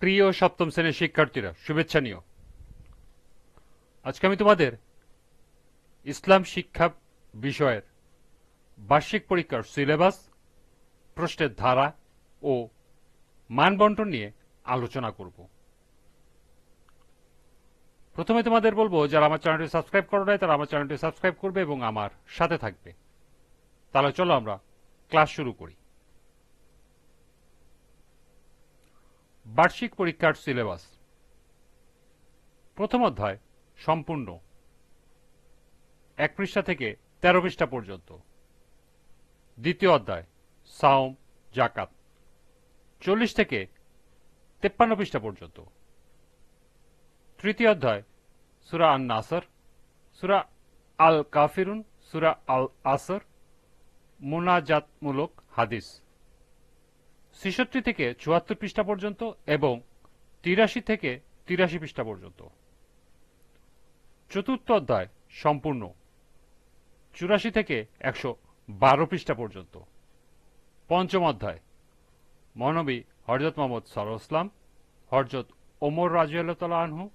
প্রিয় সপ্তম শ্রেণির শিক্ষার্থীরা, শুভেচ্ছা নিও। আজকে আমি তোমাদের ইসলাম শিক্ষা বিষয়ের বার্ষিক পরীক্ষার সিলেবাস, প্রশ্নের ধারা ও মানবন্টন নিয়ে আলোচনা করব। প্রথমে তোমাদের বলব, যারা আমার চ্যানেলটি সাবস্ক্রাইব করো নাই, তারা আমার চ্যানেলটি সাবস্ক্রাইব করবে এবং আমার সাথে থাকবে। তাহলে চলো আমরা ক্লাস শুরু করি। বার্ষিক পরীক্ষার সিলেবাস। প্রথম অধ্যায়, সম্পূর্ণ। এক পৃষ্ঠা থেকে তেরো পৃষ্ঠা পর্যন্ত। দ্বিতীয় অধ্যায়, সাওম, জাকাত। চল্লিশ থেকে তেপ্পান্ন পৃষ্ঠা পর্যন্ত। তৃতীয় অধ্যায়, সুরা আন নাসর সুরা আল কাফিরুন সুরা আল আসর মোনাজাতমূলক হাদিস। ছেষট্টি থেকে চুয়াত্তর পৃষ্ঠা পর্যন্ত এবং তিরাশি থেকে তিরাশি পৃষ্ঠা পর্যন্ত। চতুর্থ অধ্যায় সম্পূর্ণ। চুরাশি থেকে একশো বারো পৃষ্ঠা পর্যন্ত। পঞ্চম অধ্যায়। মহানবী হরজত মোহাম্মদ সরসলাম হরজত ওমর রাজিয়াল্লাহ আনহু,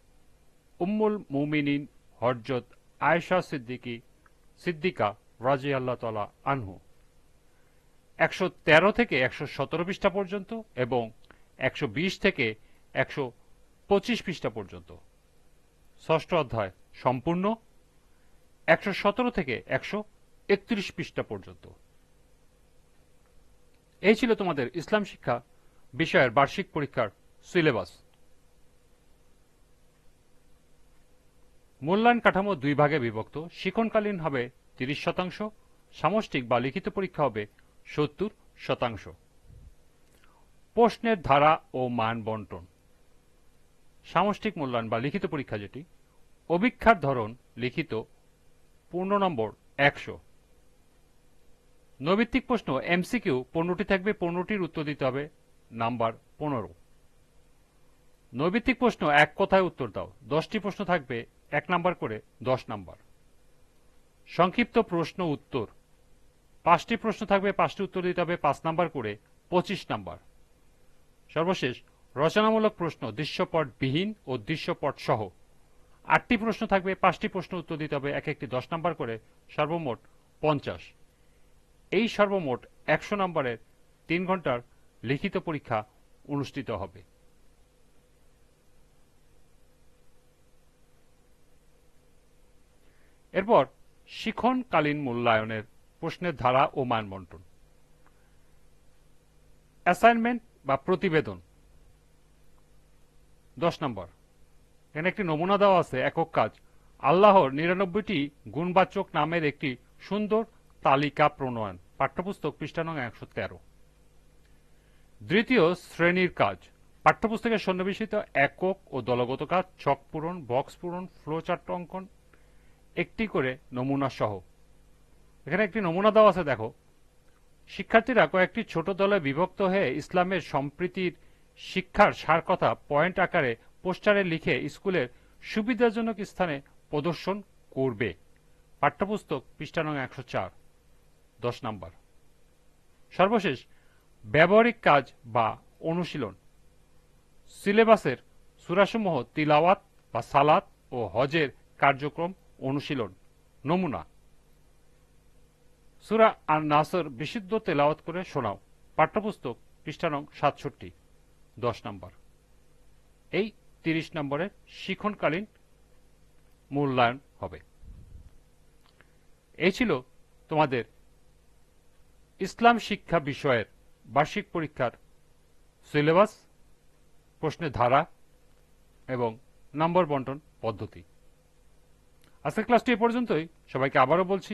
উম্মুল মুমিনিন হরজত আয়েশা সিদ্দিকি, সিদ্দিকা রাজি আল্লাহ তালা আনহু। একশো তেরো থেকে একশো সতেরো পৃষ্ঠা পর্যন্ত এবং একশো বিশ থেকে একশো পঁচিশ পৃষ্ঠা পর্যন্ত। ষষ্ঠ অধ্যায় সম্পূর্ণ। একশো সতেরো থেকে একশো একত্রিশ পৃষ্ঠা পর্যন্ত। এই ছিল তোমাদের ইসলাম শিক্ষা বিষয়ের বার্ষিক পরীক্ষার সিলেবাস। মূল্যায়ন কাঠামো দুই ভাগে বিভক্ত। শিক্ষণকালীন হবে তিরিশ শতাংশ, সামষ্টিক বা লিখিত পরীক্ষা হবে সত্তর শতাংশ। প্রশ্নের ধারা ও মান বন্টন। সামষ্টিক মূল্যায়ন বা লিখিত পরীক্ষা যেটি, অভিক্ষার ধরন লিখিত, পূর্ণ নম্বর একশো। নৈবিত্তিক প্রশ্ন, এমসিকিউ পনেরোটি থাকবে, পনেরোটির উত্তর দিতে হবে নাম্বার পনেরো। নৈবিত্তিক প্রশ্ন, এক কথায় উত্তর দাও। দশটি প্রশ্ন থাকবে, এক নাম্বার করে দশ নাম্বার। সংক্ষিপ্ত প্রশ্ন উত্তর। পাঁচটি প্রশ্ন থাকবে, পাঁচটি উত্তর দিতে হবে, পাঁচ নাম্বার করে পঁচিশ নাম্বার। সর্বশেষ, রচনামূলক প্রশ্ন দৃশ্যপট বিহীন ও দৃশ্যপট সহ আটটি প্রশ্ন থাকবে, পাঁচটি প্রশ্ন উত্তর দিতে হবে, এক একটি দশ নাম্বার করে সর্বমোট পঞ্চাশ। এই সর্বমোট একশো নম্বরের তিন ঘণ্টার লিখিত পরীক্ষা অনুষ্ঠিত হবে। এরপর শিখনকালীন মূল্যায়নের প্রশ্নের ধারা ও মানবন্টন। অ্যাসাইনমেন্ট বা প্রতিবেদন। দশ নম্বর। এখানে একটি নমুনা দেওয়া আছে, একক কাজ। আল্লাহর নিরানব্বইটি গুণবাচক নামের একটি সুন্দর তালিকা প্রণয়ন। পাঠ্যপুস্তক পৃষ্ঠা নং একশো তেরো। দ্বিতীয় শ্রেণির কাজ। পাঠ্যপুস্তকের সন্নিবেশিত একক ও দলগত কাজ, ছক পূরণ, বক্স পূরণ, ফ্লোচার্ট অঙ্কন, একটি করে নমুনা সহ। এখানে একটি নমুনা দেওয়া আছে, দেখো। শিক্ষার্থীরা কয়েকটি ছোট দলে বিভক্ত হয়ে ইসলামের সম্প্রীতির শিক্ষার সার কথা পয়েন্ট আকারে পোস্টারে লিখে স্কুলের সুবিধাজনক স্থানে প্রদর্শন করবে। পাঠ্যপুস্তক পৃষ্ঠা নং একশো চার, দশ নম্বর। সর্বশেষ, ব্যবহারিক কাজ বা অনুশীলন। সিলেবাসের সুরাসমূহ তিলাওয়াত বা সালাত ও হজের কার্যক্রম অনুশীলন। নমুনা সুরা আর নাসর বিশুদ্ধ তেলাওয়াত করে শোনাও। পাঠ্যপুস্তক পৃষ্ঠানং সাতষট্টি, দশ নম্বর। এই তিরিশ নম্বরের শিক্ষণকালীন মূল্যায়ন হবে। এই ছিল তোমাদের ইসলাম শিক্ষা বিষয়ের বার্ষিক পরীক্ষার সিলেবাস, প্রশ্নের ধারা এবং নম্বর বন্টন পদ্ধতি। আজকের ক্লাসটি এ পর্যন্তই। সবাইকে আবারও বলছি